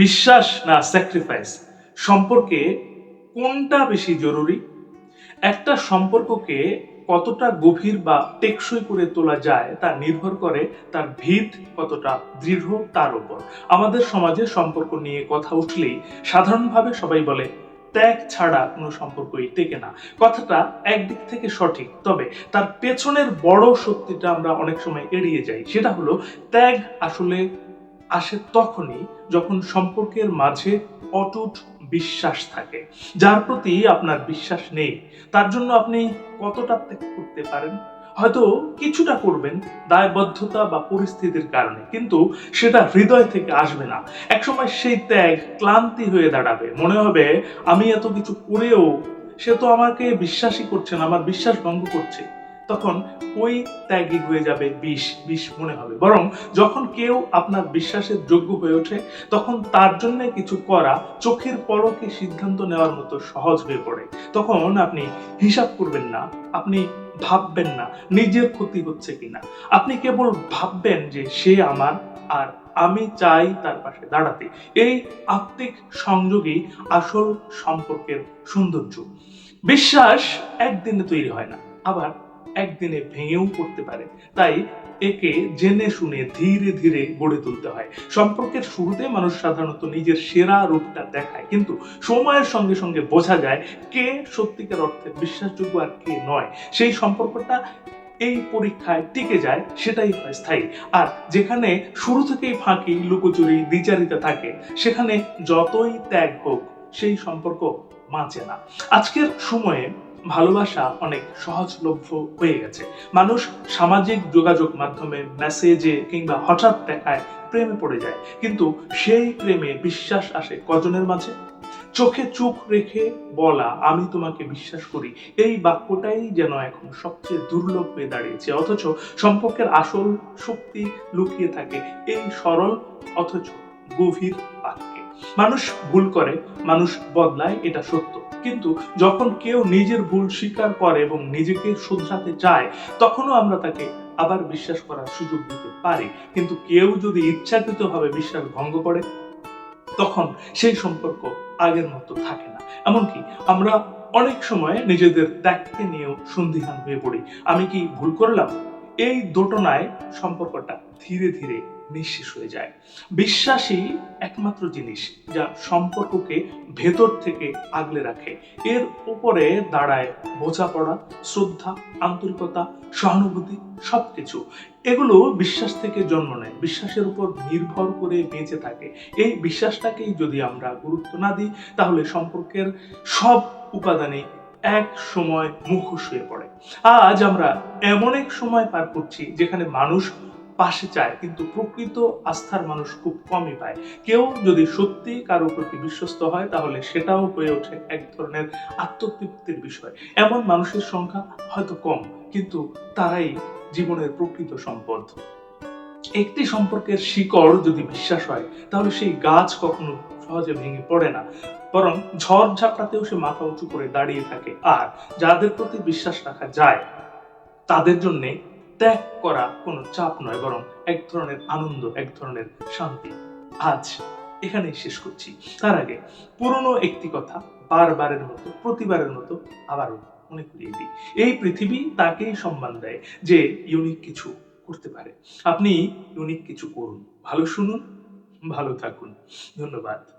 বিশ্বাস না স্যাক্রিফাইস সম্পর্কে কোনটা বেশি জরুরি? একটা সম্পর্ককে কতটা গভীর বা টেকসই করে তোলা যায় তা নির্ভর করে তার ভিত কতটা দৃঢ় তার উপর। আমাদের সমাজে সম্পর্ক নিয়ে কথা উঠলেই সাধারণভাবে সবাই বলে, ত্যাগ ছাড়া কোনো সম্পর্কই টেকে না। কথাটা একদিক থেকে সঠিক, তবে তার পেছনের বড় শক্তিটা আমরা অনেক সময় এড়িয়ে যাই। সেটা হলো, ত্যাগ আসলে আসে তখনই যখন সম্পর্কের মাঝে অটুট বিশ্বাস থাকে, যার প্রতি আপনার বিশ্বাস নেই। তার জন্য আপনি কতটা ত্যাগ করতে পারেন? হয়তো কিছুটা করবেন, দায়বদ্ধতা বা পরিস্থিতির কারণে, কিন্তু সেটা হৃদয় থেকে আসবে না। একসময় সেই ত্যাগ ক্লান্তি হয়ে দাঁড়াবে। মনে হবে, আমি এত কিছু করেও সে তো আমাকে বিশ্বাসই করছে না, আমার বিশ্বাস ভঙ্গ করছে। তখন ওই ত্যাগই হয়ে যাবে বিষ বিষ মনে হবে। বরং যখন কেউ আপনার বিশ্বাসের যোগ্য হয়ে ওঠে, তখন তার জন্য কিছু করা চোখের পলকে সিদ্ধান্ত নেওয়ার মতো সহজ হয়ে পড়ে। তখন আপনি হিসাব করবেন না, আপনি ভাববেন না, নিজের ক্ষতি হচ্ছে কিনা। আপনি কেবল ভাববেন যে সে আমার আর আমি চাই তার পাশে দাঁড়াতে। এই আত্মিক সংযোগই আসল সম্পর্কের সৌন্দর্য। বিশ্বাস একদিনে তৈরি হয় না, আবার একদিনে ভেঙেও পড়তে পারে। তাই একে জেনে শুনে ধীরে ধীরে গড়ে তুলতে হয়। সম্পর্কের শুরুতে মানুষ সাধারণত নিজের সেরা রূপটা দেখায়, কিন্তু সময়ের সঙ্গে সঙ্গে বোঝা যায় কে সত্যিকার অর্থে বিশ্বাসযোগ্য আর কে নয়। সেই সম্পর্কটা এই পরীক্ষায় টিকে যায়, সেটাই হয় স্থায়ী। আর যেখানে শুরু থেকেই ফাঁকি, লুকোচুরি, দ্বিচারিতা থাকে, সেখানে যতই ত্যাগ হোক, সেই সম্পর্ক বাঁচে না। আজকের সময়ে ভালোবাসা অনেক সহজলভ্য হয়ে গেছে। মানুষ সামাজিক যোগাযোগ মাধ্যমে মেসেজে কিংবা হঠাৎ দেখায়, প্রেমে পড়ে যায়। কিন্তু সেই প্রেমে বিশ্বাস আসে কজনের মাঝে? চোখে চোখ রেখে বলা, আমি তোমাকে বিশ্বাস করি। এই বাক্যটাই যেন এখন সবচেয়ে দুর্লভ হয়ে দাঁড়িয়েছে। অথচ সম্পর্কের আসল শক্তি লুকিয়ে থাকে এই সরল, অথচ গভীর বাক্যে। মানুষ ভুল করে, মানুষ বদলায়, এটা সত্য। কিন্তু যখন কেউ নিজের ভুল স্বীকার করে এবং নিজেকে শুধরাতে চায়, তখনও আমরা তাকে আবার বিশ্বাস করার সুযোগ দিতে পারি। কিন্তু কেউ যদি ইচ্ছাকৃতভাবে বিশ্বাস ভঙ্গ করে, তখন সেই সম্পর্ক আগের মতো থাকে না। এমনকি আমরা অনেক সময় নিজেদের ত্যাগকে নিয়েও সন্দিহান হয়ে পড়ি। আমি কি ভুল করলাম? এই দোটনায় সম্পর্কটা ধীরে ধীরে নিঃশেষ হয়ে যায়। বিশ্বাসই একমাত্র জিনিস যা সম্পর্ককে ভেতর থেকে আগলে রাখে। এর উপরে দাঁড়ায় বোঝাপড়া, শ্রদ্ধা, আন্তরিকতা, সহানুভূতি, সবকিছু। এগুলো বিশ্বাস থেকে জন্ম নেয়। বিশ্বাসের উপর নির্ভর করে বেঁচে থাকে। এই বিশ্বাসটাকেই যদি আমরা গুরুত্ব না দিই, তাহলে সম্পর্কের সব উপাদানে এক সময় মুখোশ হয়ে পড়ে। আজ আমরা এমন এক সময় পার করছি যেখানে মানুষ পাশে চায়, কিন্তু প্রকৃত আস্থার মানুষ খুব কমই পায়। কেউ যদি সত্যি কারও প্রতি বিশ্বস্ত হয়, তাহলে সেটাও হয়ে ওঠে এক ধরনের আত্মতৃপ্তির বিষয়। এমন মানুষের সংখ্যা হয়তো কম, কিন্তু তারাই জীবনের প্রকৃত সম্পদ। একটি সম্পর্কের শিকড় যদি বিশ্বাস হয়, তাহলে সেই গাছ কখনো সহজে ভেঙে পড়ে না। বরং ঝড় ঝাপটাতেও সে মাথা উঁচু করে দাঁড়িয়ে থাকে। আর যাদের প্রতি বিশ্বাস রাখা যায়, তাদের জন্যে ত্যাগ করা কোনো চাপ নয়, বরং এক ধরনের আনন্দ, এক ধরনের শান্তি। আজ এখানেই শেষ করছি। তার আগে পুরনো একটি কথা বারবারের মতো, প্রতিবারের মতো আবারও মনে করিয়ে দিই। এই পৃথিবী তাকেই সম্মান দেয় যে ইউনিক কিছু করতে পারে। আপনি ইউনিক কিছু করুন। ভালো শুনুন, ভালো থাকুন। ধন্যবাদ।